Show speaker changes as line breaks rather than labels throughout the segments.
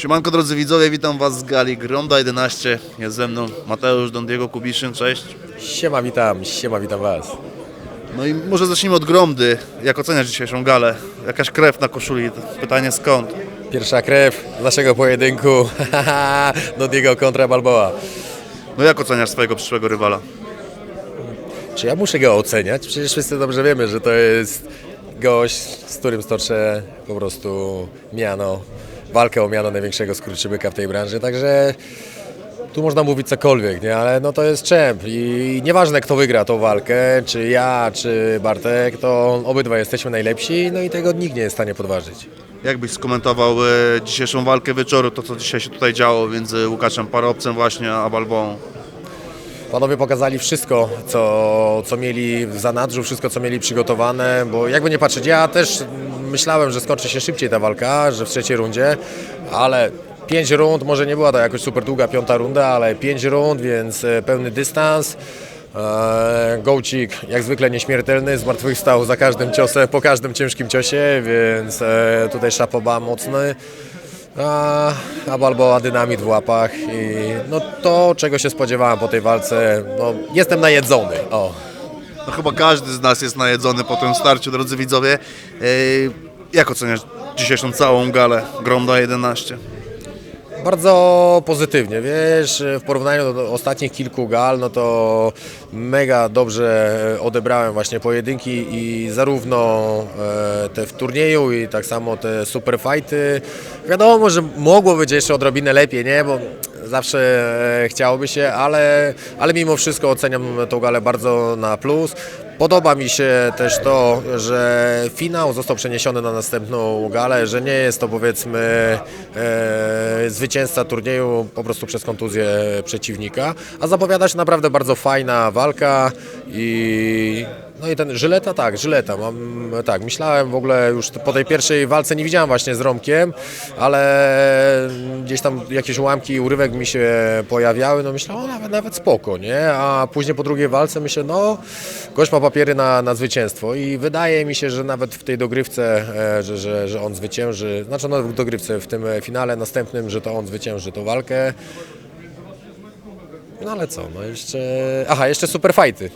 Siemanko drodzy widzowie, witam was z gali Gronda 11. Jest ze mną Mateusz Dondiego Kubiszyn, cześć.
Siema, witam, siema, witam Was.
No i może zacznijmy od Gromdy. Jak oceniasz dzisiejszą galę? Jakaś krew na koszuli, pytanie skąd?
Pierwsza krew naszego pojedynku, Nodiego kontra Balboa.
No jak oceniasz swojego przyszłego rywala?
Czy ja muszę go oceniać? Przecież wszyscy dobrze wiemy, że to jest gość, z którym stoczę po prostu miano, walkę o miano największego skurczybyka w tej branży, także tu można mówić cokolwiek, nie? ale no to jest czemp i nieważne kto wygra tą walkę, czy ja, czy Bartek, to obydwa jesteśmy najlepsi, no i tego nikt nie jest w stanie podważyć.
Jak byś skomentował e, dzisiejszą walkę wieczoru, to co dzisiaj się tutaj działo między Łukaczem Parobcem właśnie a Balboą?
Panowie pokazali wszystko, co, co mieli w zanadrzu, wszystko, co mieli przygotowane, bo jakby nie patrzeć, ja też myślałem, że skończy się szybciej ta walka, że w trzeciej rundzie, ale pięć rund, może nie była to jakoś super długa piąta runda, ale pięć rund, więc e, pełny dystans. Eee, Gołcik jak zwykle nieśmiertelny, zmartwychwstał za każdym ciosem, po każdym ciężkim ciosie, więc e, tutaj szapoba mocny. A, a dynamit w łapach i no to, czego się spodziewałem po tej walce, no jestem najedzony, o.
No chyba każdy z nas jest najedzony po tym starciu, drodzy widzowie. Jak oceniasz dzisiejszą całą galę Gronda 11?
Bardzo pozytywnie, wiesz, w porównaniu do ostatnich kilku gal, no to mega dobrze odebrałem właśnie pojedynki i zarówno e, te w turnieju i tak samo te super fighty. Wiadomo, że mogło być jeszcze odrobinę lepiej, nie, bo zawsze e, chciałoby się, ale, ale mimo wszystko oceniam tą galę bardzo na plus. Podoba mi się też to, że finał został przeniesiony na następną galę, że nie jest to powiedzmy e, zwycięzca turnieju po prostu przez kontuzję przeciwnika, a zapowiada się naprawdę bardzo fajna walka i no i ten Żyleta, tak, Żyleta, mam, tak, myślałem w ogóle już po tej pierwszej walce nie widziałem właśnie z Romkiem, ale gdzieś tam jakieś ułamki urywek mi się pojawiały, no myślałem, o nawet, nawet spoko, nie, a później po drugiej walce myślę, no gość ma papiery na, na zwycięstwo i wydaje mi się, że nawet w tej dogrywce, e, że, że, że on zwycięży, znaczy no w dogrywce, w tym finale następnym, że to on zwycięży tą walkę. No ale co, no jeszcze, aha, jeszcze super fighty.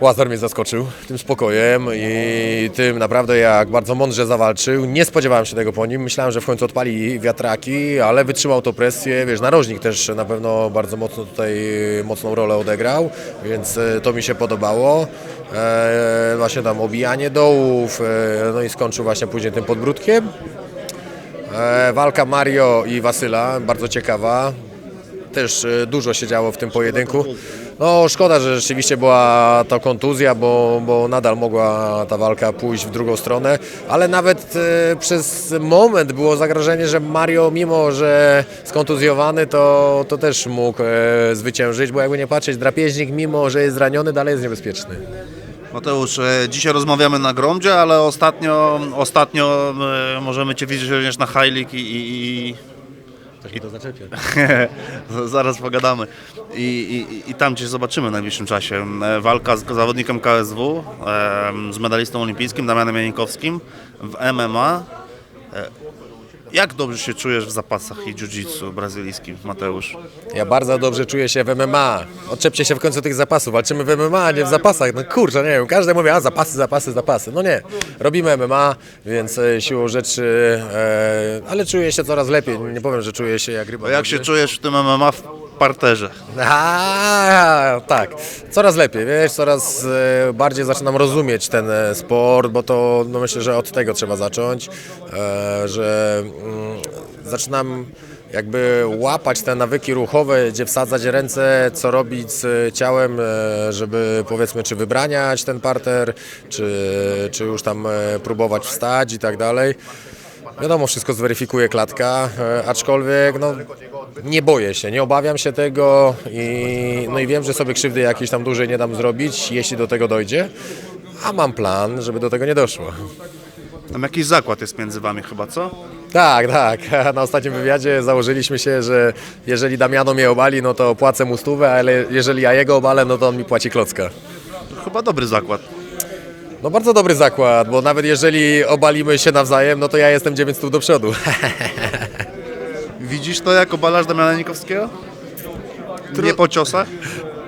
Łazar mnie zaskoczył tym spokojem i tym naprawdę jak bardzo mądrze zawalczył. Nie spodziewałem się tego po nim. Myślałem, że w końcu odpali wiatraki, ale wytrzymał to presję. Wiesz, narożnik też na pewno bardzo mocno tutaj mocną rolę odegrał, więc e, to mi się podobało. E, właśnie tam obijanie dołów, e, no i skończył właśnie później tym podbródkiem. Walka Mario i Wasyla, bardzo ciekawa. Też dużo się działo w tym pojedynku. No szkoda, że rzeczywiście była to kontuzja, bo, bo nadal mogła ta walka pójść w drugą stronę, ale nawet e, przez moment było zagrożenie, że Mario mimo, że skontuzjowany, to, to też mógł e, zwyciężyć, bo jakby nie patrzeć, drapieżnik mimo, że jest zraniony, dalej jest niebezpieczny.
Mateusz, e, dzisiaj rozmawiamy na Gromdzie, ale ostatnio, ostatnio e, możemy Cię widzieć również na High League i, i,
I to zaczepię.
i zaraz pogadamy. I, i, I tam Cię zobaczymy w najbliższym czasie. E, Walka z zawodnikiem KSW, e, z medalistą olimpijskim Damianem Janikowskim w MMA. Jak dobrze się czujesz w zapasach i jiu-jitsu brazylijskim, Mateusz?
Ja bardzo dobrze czuję się w MMA. Odczepcie się w końcu tych zapasów. Walczymy w MMA, a nie w zapasach. No kurczę, nie wiem. Każdy mówi, a zapasy, zapasy, zapasy. No nie. Robimy MMA, więc e, siłą rzeczy, e, ale czuję się coraz lepiej. Nie powiem, że czuję się jak ryba.
A jak się czujesz w tym MMA w parterze?
A, tak, coraz lepiej, wiesz, coraz e, bardziej zaczynam rozumieć ten e, sport, bo to no myślę, że od tego trzeba zacząć, e, że mm, zaczynam jakby łapać te nawyki ruchowe, gdzie wsadzać ręce, co robić z ciałem, żeby powiedzmy czy wybraniać ten parter, czy, czy już tam próbować wstać i tak dalej. Wiadomo, wszystko zweryfikuje klatka, aczkolwiek no, nie boję się, nie obawiam się tego i, no i wiem, że sobie krzywdy jakiejś tam dłużej nie dam zrobić, jeśli do tego dojdzie, a mam plan, żeby do tego nie doszło.
Tam jakiś zakład jest między Wami chyba, co?
Tak, tak. Na ostatnim wywiadzie założyliśmy się, że jeżeli Damiano mnie obali, no to płacę mu stówę, ale jeżeli ja jego obalę, no to on mi płaci klocka.
To chyba dobry zakład.
No bardzo dobry zakład, bo nawet jeżeli obalimy się nawzajem, no to ja jestem 9 stóp do przodu.
Widzisz to jako balarz Damiana Janikowskiego? Nie po ciosach?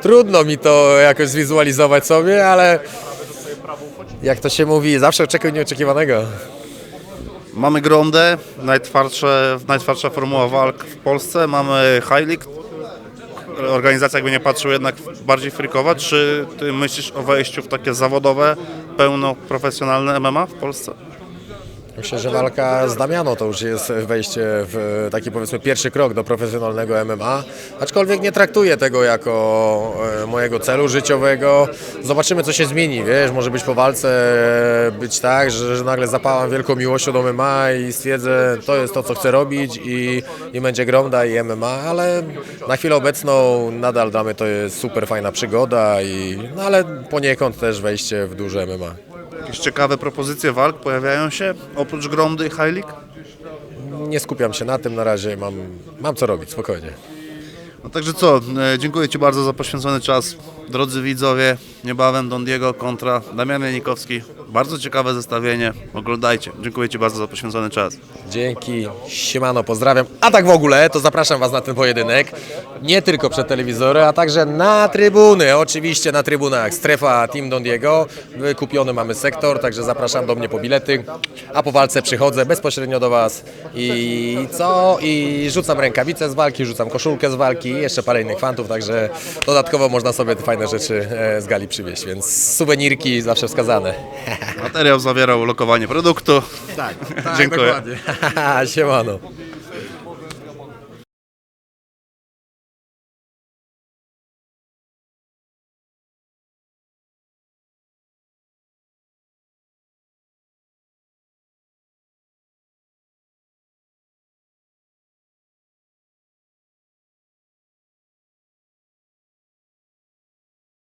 Trudno mi to jakoś zwizualizować sobie, ale jak to się mówi, zawsze oczekuj nieoczekiwanego.
Mamy Grondę, najtwardsze, najtwardsza formuła walk w Polsce. Mamy High League, organizacja jakby nie patrzył jednak bardziej frikowa. Czy ty myślisz o wejściu w takie zawodowe, pełnoprofesjonalne MMA w Polsce?
Myślę, że walka z Damianą to już jest wejście w taki powiedzmy pierwszy krok do profesjonalnego MMA, aczkolwiek nie traktuję tego jako e, mojego celu życiowego. Zobaczymy co się zmieni, wiesz, może być po walce być tak, że, że nagle zapałam wielką miłością do MMA i stwierdzę, to jest to co chcę robić i, i będzie Gronda i MMA, ale na chwilę obecną nadal damy to jest super fajna przygoda i no ale poniekąd też wejście w duże MMA.
Jakieś ciekawe propozycje walk pojawiają się oprócz Grondy i League?
Nie skupiam się na tym na razie, mam, mam co robić, spokojnie.
No także co, e, dziękuję Ci bardzo za poświęcony czas. Drodzy widzowie, niebawem Don Diego kontra Damian Janikowski. Bardzo ciekawe zestawienie, oglądajcie. Dziękuję Ci bardzo za poświęcony czas.
Dzięki, siemano, pozdrawiam. A tak w ogóle, to zapraszam Was na ten pojedynek. Nie tylko przed telewizorem, a także na trybuny. Oczywiście na trybunach strefa Team Don Diego. Wykupiony mamy sektor, także zapraszam do mnie po bilety. A po walce przychodzę bezpośrednio do Was i co? I rzucam rękawice z walki, rzucam koszulkę z walki jeszcze parę innych fantów, także dodatkowo można sobie te fajne rzeczy e, z gali przywieźć, więc suwenirki zawsze wskazane.
Materiał zawierał lokowanie produktu.
Tak,
Dziękuję.
dokładnie. Siemano.